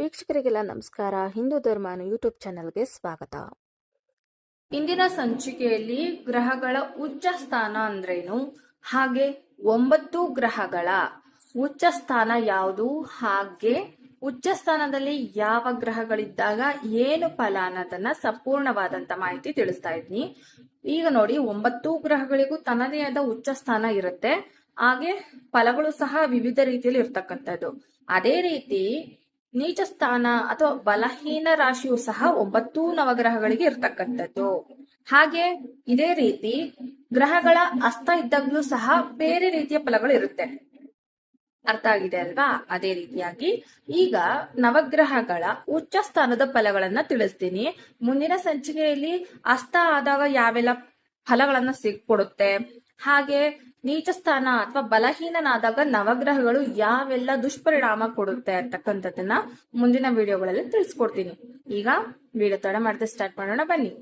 ವೀಕ್ಷಕರಿಗೆಲ್ಲ ನಮಸ್ಕಾರ. ಹಿಂದೂ ಧರ್ಮ ಯೂಟ್ಯೂಬ್ ಚಾನೆಲ್ಗೆ ಸ್ವಾಗತ. ಇಂದಿನ ಸಂಚಿಕೆಯಲ್ಲಿ ಗ್ರಹಗಳ ಉಚ್ಚ ಸ್ಥಾನ ಅಂದ್ರೇನು? ಹಾಗೆ ಒಂಬತ್ತು ಗ್ರಹಗಳ ಉಚ್ಚ ಸ್ಥಾನ ಯಾವುದು? ಹಾಗೆ ಉಚ್ಚ ಸ್ಥಾನದಲ್ಲಿ ಯಾವ ಗ್ರಹಗಳಿದ್ದಾಗ ಏನು ಫಲ ಅನ್ನೋದನ್ನ ಸಂಪೂರ್ಣವಾದಂತ ಮಾಹಿತಿ ತಿಳಿಸ್ತಾ ಇದ್ನಿ. ಈಗ ನೋಡಿ, ಒಂಬತ್ತು ಗ್ರಹಗಳಿಗೂ ತನ್ನದೇ ಆದ ಉಚ್ಚ ಸ್ಥಾನ ಇರುತ್ತೆ. ಹಾಗೆ ಫಲಗಳು ಸಹ ವಿವಿಧ ರೀತಿಯಲ್ಲಿ ಇರ್ತಕ್ಕಂಥದ್ದು. ಅದೇ ರೀತಿ ನೀಚ ಸ್ಥಾನ ಅಥವಾ ಬಲಹೀನ ರಾಶಿಯು ಸಹ ಒಂಬತ್ತು ನವಗ್ರಹಗಳಿಗೆ ಇರ್ತಕ್ಕಂಥದ್ದು. ಹಾಗೆ ಇದೇ ರೀತಿ ಗ್ರಹಗಳ ಅಸ್ತ ಇದ್ದಾಗ್ಲೂ ಸಹ ಬೇರೆ ರೀತಿಯ ಫಲಗಳು ಇರುತ್ತೆ. ಅರ್ಥ ಆಗಿದೆ ಅಲ್ವಾ? ಅದೇ ರೀತಿಯಾಗಿ ಈಗ ನವಗ್ರಹಗಳ ಉಚ್ಚ ಸ್ಥಾನದ ಫಲಗಳನ್ನ ತಿಳಿಸ್ತೀನಿ. ಮುಂದಿನ ಸಂಚಿಕೆಯಲ್ಲಿ ಅಸ್ತ ಆದಾಗ ಯಾವೆಲ್ಲ ಫಲಗಳನ್ನ ಸಿಕ್ಕೊಡುತ್ತೆ ಹಾಗೆ ನೀಚ ಸ್ಥಾನ ಅಥವಾ ಬಲಹೀನನಾದಾಗ ನವಗ್ರಹಗಳು ಯಾವೆಲ್ಲ ದುಷ್ಪರಿಣಾಮ ಕೊಡುತ್ತೆ ಅಂತಕ್ಕಂಥದ್ದನ್ನ ಮುಂದಿನ ವಿಡಿಯೋಗಳಲ್ಲಿ ತಿಳಿಸ್ಕೊಡ್ತೀನಿ. ಈಗ ವಿಡಿಯೋ ತಡ ಮಾಡದೆ ಸ್ಟಾರ್ಟ್ ಮಾಡೋಣ, ಬನ್ನಿ.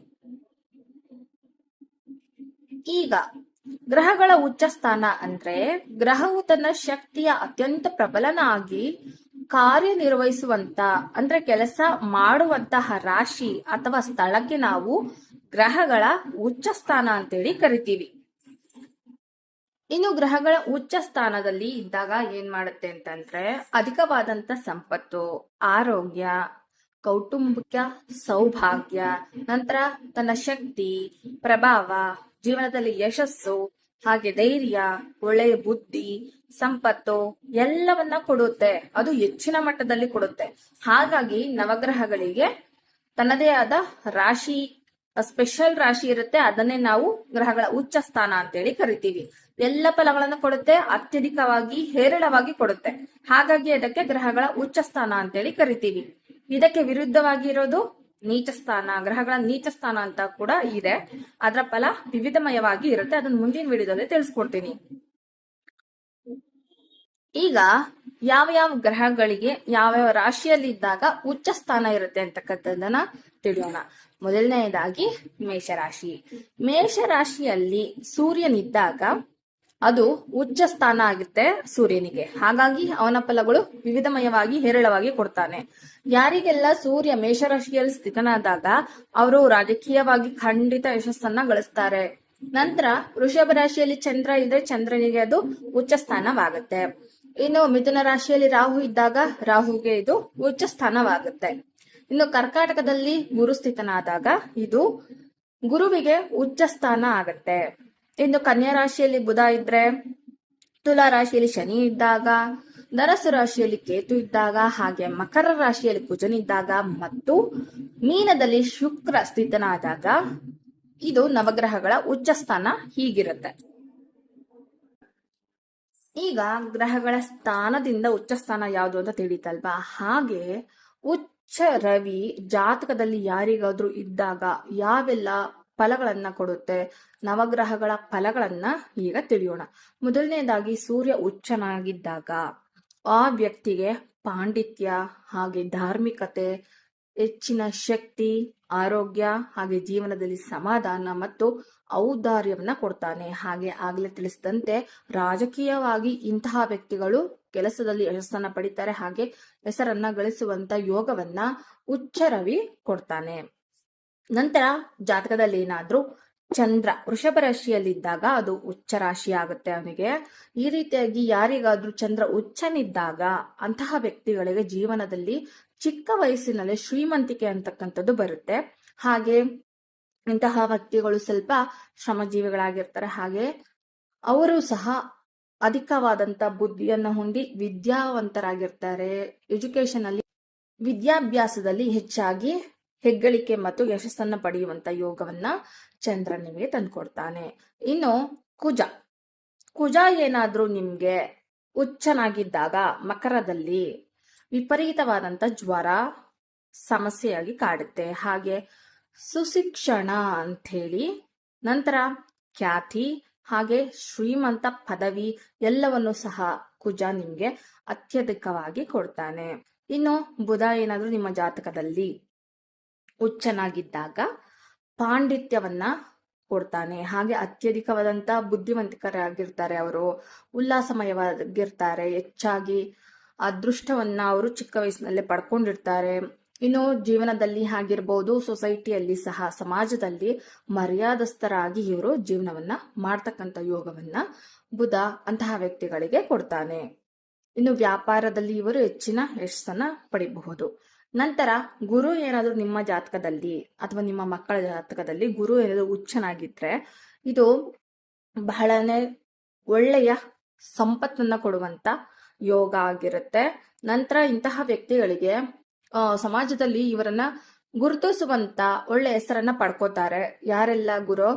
ಈಗ ಗ್ರಹಗಳ ಉಚ್ಚ ಸ್ಥಾನ ಅಂದ್ರೆ ಗ್ರಹವು ತನ್ನ ಶಕ್ತಿಯ ಅತ್ಯಂತ ಪ್ರಬಲನಾಗಿ ಕಾರ್ಯನಿರ್ವಹಿಸುವಂತ ಅಂದ್ರೆ ಕೆಲಸ ಮಾಡುವಂತಹ ರಾಶಿ ಅಥವಾ ಸ್ಥಳಕ್ಕೆ ನಾವು ಗ್ರಹಗಳ ಉಚ್ಚ ಸ್ಥಾನ ಅಂತೇಳಿ ಕರಿತೀವಿ. ಇನ್ನು ಗ್ರಹಗಳ ಉಚ್ಚ ಸ್ಥಾನದಲ್ಲಿ ಇದ್ದಾಗ ಏನ್ ಮಾಡುತ್ತೆ ಅಂತಂದ್ರೆ ಅಧಿಕವಾದಂತ ಸಂಪತ್ತು, ಆರೋಗ್ಯ, ಕೌಟುಂಬಿಕ ಸೌಭಾಗ್ಯ, ನಂತರ ತನ್ನ ಶಕ್ತಿ, ಪ್ರಭಾವ, ಜೀವನದಲ್ಲಿ ಯಶಸ್ಸು, ಹಾಗೆ ಧೈರ್ಯ, ಒಳ್ಳೆಯ ಬುದ್ಧಿ, ಸಂಪತ್ತು ಎಲ್ಲವನ್ನ ಕೊಡುತ್ತೆ. ಅದು ಹೆಚ್ಚಿನ ಮಟ್ಟದಲ್ಲಿ ಕೊಡುತ್ತೆ. ಹಾಗಾಗಿ ನವಗ್ರಹಗಳಿಗೆ ತನ್ನದೇ ಆದ ರಾಶಿ ಸ್ಪೆಷಲ್ ರಾಶಿ ಇರುತ್ತೆ, ಅದನ್ನೇ ನಾವು ಗ್ರಹಗಳ ಉಚ್ಚ ಸ್ಥಾನ ಅಂತೇಳಿ ಕರಿತೀವಿ. ಎಲ್ಲ ಫಲಗಳನ್ನು ಕೊಡುತ್ತೆ, ಅತ್ಯಧಿಕವಾಗಿ ಹೇರಳವಾಗಿ ಕೊಡುತ್ತೆ. ಹಾಗಾಗಿ ಅದಕ್ಕೆ ಗ್ರಹಗಳ ಉಚ್ಚ ಸ್ಥಾನ ಅಂತೇಳಿ ಕರಿತೀವಿ. ಇದಕ್ಕೆ ವಿರುದ್ಧವಾಗಿ ಇರೋದು ನೀಚ ಸ್ಥಾನ, ಗ್ರಹಗಳ ನೀಚ ಸ್ಥಾನ ಅಂತ ಕೂಡ ಇದೆ. ಅದರ ಫಲ ವಿವಿಧಮಯವಾಗಿ ಇರುತ್ತೆ, ಅದನ್ನ ಮುಂದಿನ ವಿಡಿಯೋದಲ್ಲಿ ತಿಳಿಸ್ಕೊಡ್ತೀನಿ. ಈಗ ಯಾವ ಯಾವ ಗ್ರಹಗಳಿಗೆ ಯಾವ ಯಾವ ರಾಶಿಯಲ್ಲಿ ಇದ್ದಾಗ ಉಚ್ಚ ಸ್ಥಾನ ಇರುತ್ತೆ ಅಂತಕ್ಕಂಥದ್ದನ್ನ ತಿಳಿಯೋಣ. ಮೊದಲನೆಯದಾಗಿ ಮೇಷರಾಶಿ. ಮೇಷರಾಶಿಯಲ್ಲಿ ಸೂರ್ಯನಿದ್ದಾಗ ಅದು ಉಚ್ಚ ಸ್ಥಾನ ಆಗುತ್ತೆ ಸೂರ್ಯನಿಗೆ. ಹಾಗಾಗಿ ಅವನ ಫಲಗಳು ವಿವಿಧಮಯವಾಗಿ ಹೇರಳವಾಗಿ ಕೊಡ್ತಾನೆ. ಯಾರಿಗೆಲ್ಲ ಸೂರ್ಯ ಮೇಷರಾಶಿಯಲ್ಲಿ ಸ್ಥಿತನಾದಾಗ ಅವರು ರಾಜಕೀಯವಾಗಿ ಖಂಡಿತ ಯಶಸ್ಸನ್ನ ಗಳಿಸ್ತಾರೆ. ನಂತರ ವೃಷಭ ರಾಶಿಯಲ್ಲಿ ಚಂದ್ರ ಇದ್ರೆ ಚಂದ್ರನಿಗೆ ಅದು ಉಚ್ಚ ಸ್ಥಾನವಾಗುತ್ತೆ. ಇನ್ನು ಮಿಥುನ ರಾಶಿಯಲ್ಲಿ ರಾಹು ಇದ್ದಾಗ ರಾಹುಗೆ ಇದು ಉಚ್ಚ ಸ್ಥಾನವಾಗುತ್ತೆ. ಇನ್ನು ಕರ್ಕಾಟಕದಲ್ಲಿ ಗುರು ಸ್ಥಿತನಾದಾಗ ಇದು ಗುರುವಿಗೆ ಉಚ್ಚ ಸ್ಥಾನ ಆಗತ್ತೆ. ಇನ್ನು ಕನ್ಯಾ ರಾಶಿಯಲ್ಲಿ ಬುಧ ಇದ್ರೆ ತುಲಾ ರಾಶಿಯಲ್ಲಿ ಶನಿ ಇದ್ದಾಗ, ನರಸು ರಾಶಿಯಲ್ಲಿ ಕೇತು ಇದ್ದಾಗ, ಹಾಗೆ ಮಕರ ರಾಶಿಯಲ್ಲಿ ಕುಜನಿದ್ದಾಗ ಮತ್ತು ಮೀನದಲ್ಲಿ ಶುಕ್ರ ಸ್ಥಿತನಾದಾಗ ಇದು ನವಗ್ರಹಗಳ ಉಚ್ಚ ಸ್ಥಾನ ಹೀಗಿರುತ್ತೆ. ಈಗ ಗ್ರಹಗಳ ಸ್ಥಾನದಿಂದ ಉಚ್ಚ ಸ್ಥಾನ ಯಾವುದು ಅಂತ ತಿಳಿತಲ್ವಾ? ಹಾಗೆ ಉಚ್ಚ ರವಿ ಜಾತಕದಲ್ಲಿ ಯಾರಿಗಾದ್ರೂ ಇದ್ದಾಗ ಯಾವೆಲ್ಲ ಫಲಗಳನ್ನ ಕೊಡುತ್ತೆ? ನವಗ್ರಹಗಳ ಫಲಗಳನ್ನ ಈಗ ತಿಳಿಯೋಣ. ಮೊದಲನೇದಾಗಿ ಸೂರ್ಯ ಉಚ್ಚನಾಗಿದ್ದಾಗ ಆ ವ್ಯಕ್ತಿಗೆ ಪಾಂಡಿತ್ಯ ಹಾಗೆ ಧಾರ್ಮಿಕತೆ ಹೆಚ್ಚಿನ ಶಕ್ತಿ, ಆರೋಗ್ಯ ಹಾಗೆ ಜೀವನದಲ್ಲಿ ಸಮಾಧಾನ ಮತ್ತು ಔದಾರ್ಯವನ್ನ ಕೊಡ್ತಾನೆ. ಹಾಗೆ ಆಗ್ಲೇ ತಿಳಿಸಿದಂತೆ ರಾಜಕೀಯವಾಗಿ ಇಂತಹ ವ್ಯಕ್ತಿಗಳು ಕೆಲಸದಲ್ಲಿ ಯಶಸ್ಸನ್ನ ಪಡಿತಾರೆ. ಹಾಗೆ ಹೆಸರನ್ನ ಗಳಿಸುವಂತ ಯೋಗವನ್ನ ಉಚ್ಚ ರವಿ ಕೊಡ್ತಾನೆ. ನಂತರ ಜಾತಕದಲ್ಲಿ ಏನಾದ್ರೂ ಚಂದ್ರ ವೃಷಭ ರಾಶಿಯಲ್ಲಿದ್ದಾಗ ಅದು ಉಚ್ಚ ರಾಶಿ ಆಗುತ್ತೆ ಅವನಿಗೆ. ಈ ರೀತಿಯಾಗಿ ಯಾರಿಗಾದ್ರೂ ಚಂದ್ರ ಉಚ್ಚನಿದ್ದಾಗ ಅಂತಹ ವ್ಯಕ್ತಿಗಳಿಗೆ ಜೀವನದಲ್ಲಿ ಚಿಕ್ಕ ವಯಸ್ಸಿನಲ್ಲೇ ಶ್ರೀಮಂತಿಕೆ ಅಂತಕ್ಕಂಥದ್ದು ಬರುತ್ತೆ. ಹಾಗೆ ಇಂತಹ ವ್ಯಕ್ತಿಗಳು ಸ್ವಲ್ಪ ಶ್ರಮಜೀವಿಗಳಾಗಿರ್ತಾರೆ. ಹಾಗೆ ಅವರು ಸಹ ಅಧಿಕವಾದಂತ ಬುದ್ಧಿಯನ್ನ ಹೊಂದಿ ವಿದ್ಯಾವಂತರಾಗಿರ್ತಾರೆ. ಎಜುಕೇಶನ್ ಅಲ್ಲಿ ವಿದ್ಯಾಭ್ಯಾಸದಲ್ಲಿ ಹೆಚ್ಚಾಗಿ ಹೆಗ್ಗಳಿಕೆ ಮತ್ತು ಯಶಸ್ಸನ್ನ ಪಡೆಯುವಂತ ಯೋಗವನ್ನ ಚಂದ್ರ ನಿಮಗೆ ತಂದ್ಕೊಡ್ತಾನೆ. ಇನ್ನು ಕುಜ. ಕುಜ ಏನಾದ್ರೂ ನಿಮ್ಗೆ ಉಚ್ಚನಾಗಿದ್ದಾಗ ಮಕರದಲ್ಲಿ ವಿಪರೀತವಾದಂತ ಜ್ವರ ಸಮಸ್ಯೆಯಾಗಿ ಕಾಡುತ್ತೆ. ಹಾಗೆ ಸುಶಿಕ್ಷಣ ಅಂಥೇಳಿ, ನಂತರ ಖ್ಯಾತಿ, ಹಾಗೆ ಶ್ರೀಮಂತ ಪದವಿ ಎಲ್ಲವನ್ನು ಸಹ ಕುಜ ನಿಮ್ಗೆ ಅತ್ಯಧಿಕವಾಗಿ ಕೊಡ್ತಾನೆ. ಇನ್ನು ಬುಧ ಏನಾದ್ರೂ ನಿಮ್ಮ ಜಾತಕದಲ್ಲಿ ಹುಚ್ಚನಾಗಿದ್ದಾಗ ಪಾಂಡಿತ್ಯವನ್ನ ಕೊಡ್ತಾನೆ. ಹಾಗೆ ಅತ್ಯಧಿಕವಾದಂತ ಬುದ್ಧಿವಂತಿಕರಾಗಿರ್ತಾರೆ ಅವರು, ಉಲ್ಲಾಸಮಯವಾಗಿರ್ತಾರೆ, ಹೆಚ್ಚಾಗಿ ಅದೃಷ್ಟವನ್ನ ಅವರು ಚಿಕ್ಕ ವಯಸ್ಸಿನಲ್ಲೇ ಪಡ್ಕೊಂಡಿರ್ತಾರೆ. ಇನ್ನು ಜೀವನದಲ್ಲಿ ಆಗಿರ್ಬೋದು ಸೊಸೈಟಿಯಲ್ಲಿ ಸಹ, ಸಮಾಜದಲ್ಲಿ ಮರ್ಯಾದಸ್ಥರಾಗಿ ಇವರು ಜೀವನವನ್ನ ಮಾಡ್ತಕ್ಕಂಥ ಯೋಗವನ್ನ ಬುಧ ಅಂತಹ ವ್ಯಕ್ತಿಗಳಿಗೆ ಕೊಡ್ತಾನೆ. ಇನ್ನು ವ್ಯಾಪಾರದಲ್ಲಿ ಇವರು ಹೆಚ್ಚಿನ ಯಶಸ್ಸನ್ನ ಪಡಿಬಹುದು. ನಂತರ ಗುರು ಏನಾದರೂ ನಿಮ್ಮ ಜಾತಕದಲ್ಲಿ ಅಥವಾ ನಿಮ್ಮ ಮಕ್ಕಳ ಜಾತಕದಲ್ಲಿ ಗುರು ಏನಾದರೂ ಹುಚ್ಚನಾಗಿದ್ರೆ ಇದು ಬಹಳನೇ ಒಳ್ಳೆಯ ಸಂಪತ್ತನ್ನ ಕೊಡುವಂತ ಯೋಗ ಆಗಿರುತ್ತೆ. ನಂತರ ಇಂತಹ ವ್ಯಕ್ತಿಗಳಿಗೆ ಸಮಾಜದಲ್ಲಿ ಇವರನ್ನ ಗುರುತಿಸುವಂತ ಒಳ್ಳೆ ಹೆಸರನ್ನ ಪಡ್ಕೋತಾರೆ. ಯಾರೆಲ್ಲ ಗುರು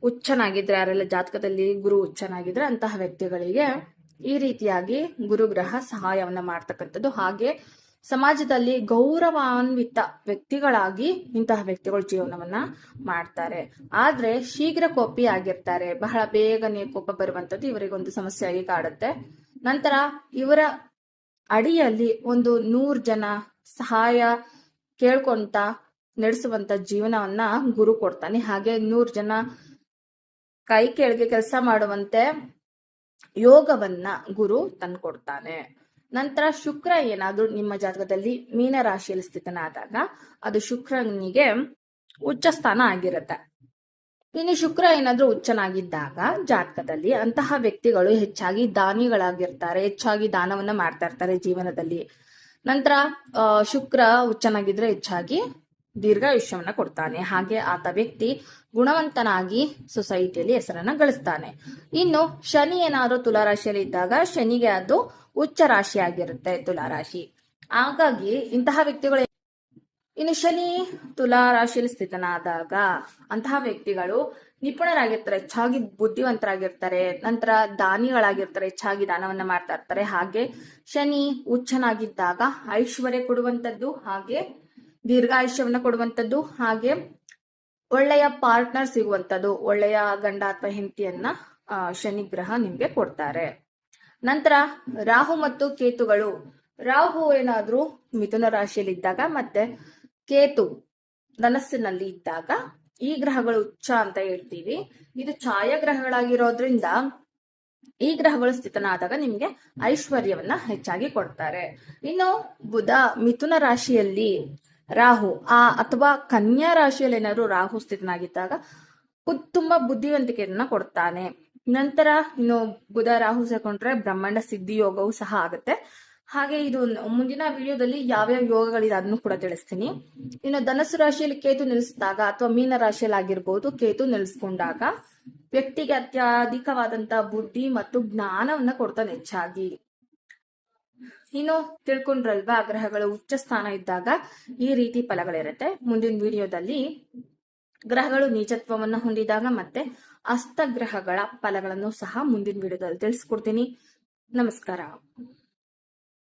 ಹುಚ್ಚನಾಗಿದ್ರೆ, ಯಾರೆಲ್ಲ ಜಾತಕದಲ್ಲಿ ಗುರು ಹುಚ್ಚನಾಗಿದ್ರೆ ಅಂತಹ ವ್ಯಕ್ತಿಗಳಿಗೆ ಈ ರೀತಿಯಾಗಿ ಗುರುಗ್ರಹ ಸಹಾಯವನ್ನ ಮಾಡ್ತಕ್ಕಂಥದ್ದು. ಹಾಗೆ ಸಮಾಜದಲ್ಲಿ ಗೌರವಾನ್ವಿತ ವ್ಯಕ್ತಿಗಳಾಗಿ ಇಂತಹ ವ್ಯಕ್ತಿಗಳು ಜೀವನವನ್ನ ಮಾಡ್ತಾರೆ. ಆದ್ರೆ ಶೀಘ್ರ ಕೋಪಿ ಆಗಿರ್ತಾರೆ. ಬಹಳ ಬೇಗನೆ ಕೋಪ ಬರುವಂತದ್ದು ಇವರಿಗೊಂದು ಸಮಸ್ಯೆಯಾಗಿ ಕಾಡುತ್ತೆ. ನಂತರ ಇವರ ಅಡಿಯಲ್ಲಿ ಒಂದು ನೂರ್ ಜನ ಸಹಾಯ ಕೇಳ್ಕೊಂತ ನಡೆಸುವಂತ ಜೀವನವನ್ನ ಗುರು ಕೊಡ್ತಾನೆ. ಹಾಗೆ ನೂರ್ ಜನ ಕೈ ಕೆಳಗೆ ಕೆಲಸ ಮಾಡುವಂತೆ ಯೋಗವನ್ನ ಗುರು ತಂದ್ಕೊಡ್ತಾನೆ. ನಂತರ ಶುಕ್ರ ಏನಾದ್ರೂ ನಿಮ್ಮ ಜಾತಕದಲ್ಲಿ ಮೀನ ರಾಶಿಯಲ್ಲಿ ಸ್ಥಿತನಾದಾಗ ಅದು ಶುಕ್ರನಿಗೆ ಉಚ್ಚ ಸ್ಥಾನ ಆಗಿರುತ್ತೆ. ಇನ್ನು ಶುಕ್ರ ಏನಾದ್ರೂ ಉಚ್ಚನಾಗಿದ್ದಾಗ ಜಾತಕದಲ್ಲಿ ಅಂತಹ ವ್ಯಕ್ತಿಗಳು ಹೆಚ್ಚಾಗಿ ದಾನಿಗಳಾಗಿರ್ತಾರೆ, ಹೆಚ್ಚಾಗಿ ದಾನವನ್ನ ಮಾಡ್ತಾ ಇರ್ತಾರೆ ಜೀವನದಲ್ಲಿ. ನಂತರ ಶುಕ್ರ ಉಚ್ಚನಾಗಿದ್ರೆ ಹೆಚ್ಚಾಗಿ ದೀರ್ಘಾಯುಷ್ಯವನ್ನ ಕೊಡ್ತಾನೆ. ಹಾಗೆ ಆತ ವ್ಯಕ್ತಿ ಗುಣವಂತನಾಗಿ ಸೊಸೈಟಿಯಲ್ಲಿ ಹೆಸರನ್ನ ಗಳಿಸ್ತಾನೆ. ಇನ್ನು ಶನಿ ಏನಾದ್ರು ತುಲಾರಾಶಿಯಲ್ಲಿ ಇದ್ದಾಗ ಶನಿಗೆ ಅದು ಉಚ್ಚ ರಾಶಿಯಾಗಿರುತ್ತೆ, ತುಲಾರಾಶಿ. ಹಾಗಾಗಿ ಇಂತಹ ವ್ಯಕ್ತಿಗಳು ಇನ್ನು ಶನಿ ತುಲಾ ರಾಶಿಯಲ್ಲಿ ಸ್ಥಿತನಾದಾಗ ಅಂತಹ ವ್ಯಕ್ತಿಗಳು ನಿಪುಣರಾಗಿರ್ತಾರೆ, ಹೆಚ್ಚಾಗಿ ಬುದ್ಧಿವಂತರಾಗಿರ್ತಾರೆ, ನಂತರ ದಾನಿಗಳಾಗಿರ್ತಾರೆ, ಹೆಚ್ಚಾಗಿ ದಾನವನ್ನ ಮಾಡ್ತಾ ಇರ್ತಾರೆ. ಹಾಗೆ ಶನಿ ಉಚ್ಚನಾಗಿದ್ದಾಗ ಐಶ್ವರ್ಯ ಕೊಡುವಂಥದ್ದು ಹಾಗೆ ದೀರ್ಘಾಯುಷ್ಯವನ್ನ ಕೊಡುವಂತದ್ದು, ಹಾಗೆ ಒಳ್ಳೆಯ ಪಾರ್ಟ್ನರ್ ಸಿಗುವಂಥದ್ದು ಒಳ್ಳೆಯ ಗಂಡ ಅಥವಾ ಹೆಂಡತಿಯನ್ನ ಶನಿ ಗ್ರಹ ನಿಮ್ಗೆ ಕೊಡ್ತಾರೆ. ನಂತರ ರಾಹು ಮತ್ತು ಕೇತುಗಳು, ರಾಹು ಏನಾದ್ರೂ ಮಿಥುನ ರಾಶಿಯಲ್ಲಿ ಇದ್ದಾಗ ಮತ್ತೆ ಕೇತು ಧನಸ್ಸಿನಲ್ಲಿ ಇದ್ದಾಗ ಈ ಗ್ರಹಗಳು ಉಚ್ಚ ಅಂತ ಹೇಳ್ತೀವಿ. ಇದು ಛಾಯಾಗ್ರಹಗಳಾಗಿರೋದ್ರಿಂದ ಈ ಗ್ರಹಗಳು ಸ್ಥಿತನಾದಾಗ ನಿಮ್ಗೆ ಐಶ್ವರ್ಯವನ್ನ ಹೆಚ್ಚಾಗಿ ಕೊಡ್ತಾರೆ. ಇನ್ನು ಬುಧ ಮಿಥುನ ರಾಶಿಯಲ್ಲಿ ರಾಹು, ಆ ಅಥವಾ ಕನ್ಯಾ ರಾಶಿಯಲ್ಲಿ ಏನಾದ್ರು ರಾಹು ಸ್ಥಿತನಾಗಿದ್ದಾಗ ತುಂಬಾ ಬುದ್ಧಿವಂತಿಕೆಯನ್ನ ಕೊಡ್ತಾನೆ. ನಂತರ ಇನ್ನು ಬುಧ ರಾಹು ಸೇರ್ಕೊಂಡ್ರೆ ಬ್ರಹ್ಮಾಂಡ ಸಿದ್ಧಿ ಯೋಗವು ಸಹ ಆಗುತ್ತೆ. ಹಾಗೆ ಇದು ಮುಂದಿನ ವಿಡಿಯೋದಲ್ಲಿ ಯಾವ್ಯಾವ ಯೋಗಗಳಿದೆ ಅದನ್ನು ಕೂಡ ತಿಳಿಸ್ತೀನಿ. ಇನ್ನು ಧನಸ್ಸು ರಾಶಿಯಲ್ಲಿ ಕೇತು ನಿಲ್ಲಿಸಿದಾಗ ಅಥವಾ ಮೀನ ರಾಶಿಯಲ್ಲಿ ಆಗಿರ್ಬೋದು ಕೇತು ನಿಲ್ಲಿಸ್ಕೊಂಡಾಗ ವ್ಯಕ್ತಿಗೆ ಅತ್ಯಧಿಕವಾದಂತಹ ಬುದ್ಧಿ ಮತ್ತು ಜ್ಞಾನವನ್ನ ಕೊಡ್ತಾನೆ ಹೆಚ್ಚಾಗಿ. ಇನ್ನು ತಿಳ್ಕೊಂಡ್ರಲ್ವಾ, ಗ್ರಹಗಳು ಉಚ್ಚ ಸ್ಥಾನ ಇದ್ದಾಗ ಈ ರೀತಿ ಫಲಗಳಿರುತ್ತೆ. ಮುಂದಿನ ವಿಡಿಯೋದಲ್ಲಿ ಗ್ರಹಗಳು ನೀಚತ್ವವನ್ನು ಹೊಂದಿದಾಗ ಮತ್ತೆ ಅಸ್ತಗ್ರಹಗಳ ಫಲಗಳನ್ನು ಸಹ ಮುಂದಿನ ವಿಡಿಯೋದಲ್ಲಿ ತಿಳಿಸ್ಕೊಡ್ತೀನಿ. ನಮಸ್ಕಾರ.